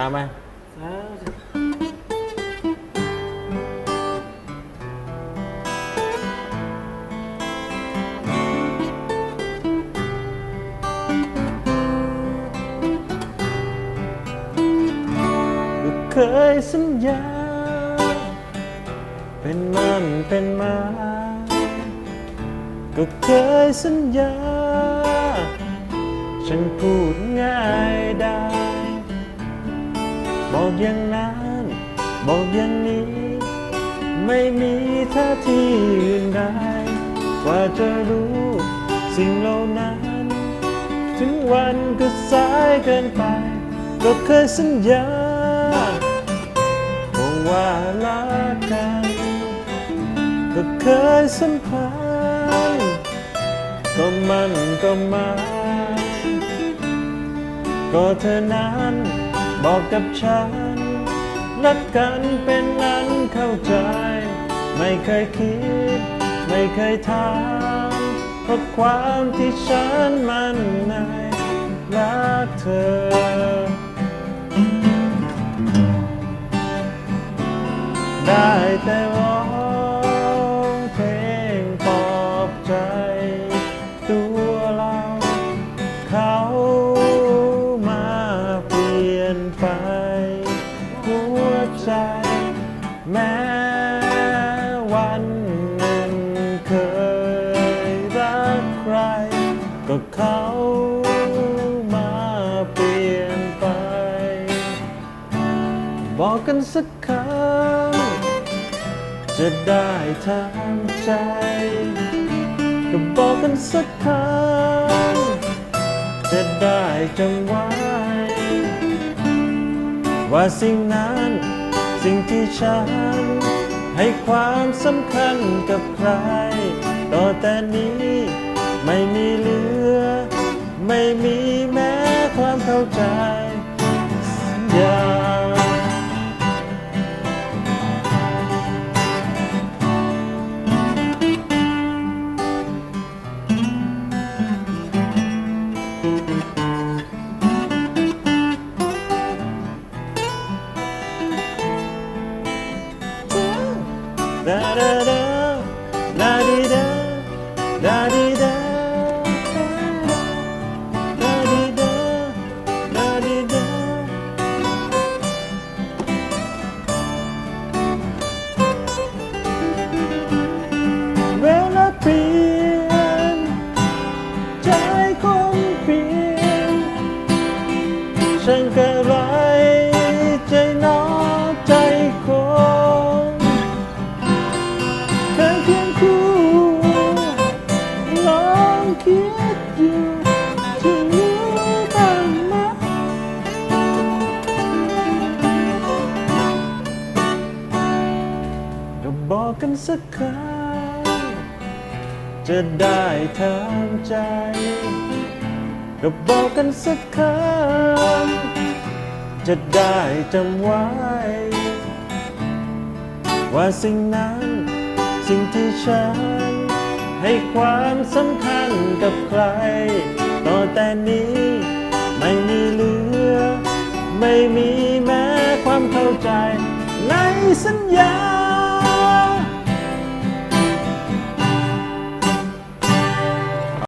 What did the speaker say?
ตามมาสาวสิก็เคยสัญญา เป็นมันเป็นมา ก็เคยสัญญา ฉันพูดง่ายได้ อย่างนั้น บอกอย่างนี้ ไม่มีท่าทีอื่นใดกว่าจะรู้สิ่งเหล่านั้น ถึงวันก็สายเกินไป ก็เคยสัญญาบอกว่ารักกันก็เคยสัมพันธ์ก็มันก็มา ก็เธอนั้น บอกกับฉันรักกันเป็นนั้นเข้าใจ ไม่เคยคิด ไม่เคยถามเพราะความที่ฉันมันในรักเธอ ได้แต่ สักคำจะได้ทางใจก็บอกกันสักคำจะได้จำไว้ ว่าสิ่งนั้นสิ่งที่ฉัน ให้ความสำคัญกับใคร ต่อแต่นี้ไม่มีเหลือ ไม่มีแม้ความเข้าใจ Da da da, ียฉันก็ไรใจน้อใจคนเคยเคียงคู่ลองคิดอยู่จะรู้บ้างไหมก็บอกกันสักคำจะได้ทางใจ ก็บอกกันสักคำจะได้จำไว้ ว่าสิ่งนั้น สิ่งที่ฉัน ให้ความสำคัญกับใคร ต่อแต่นี้ไม่มีเหลือ ไม่มีแม้ความเข้าใจในสัญญา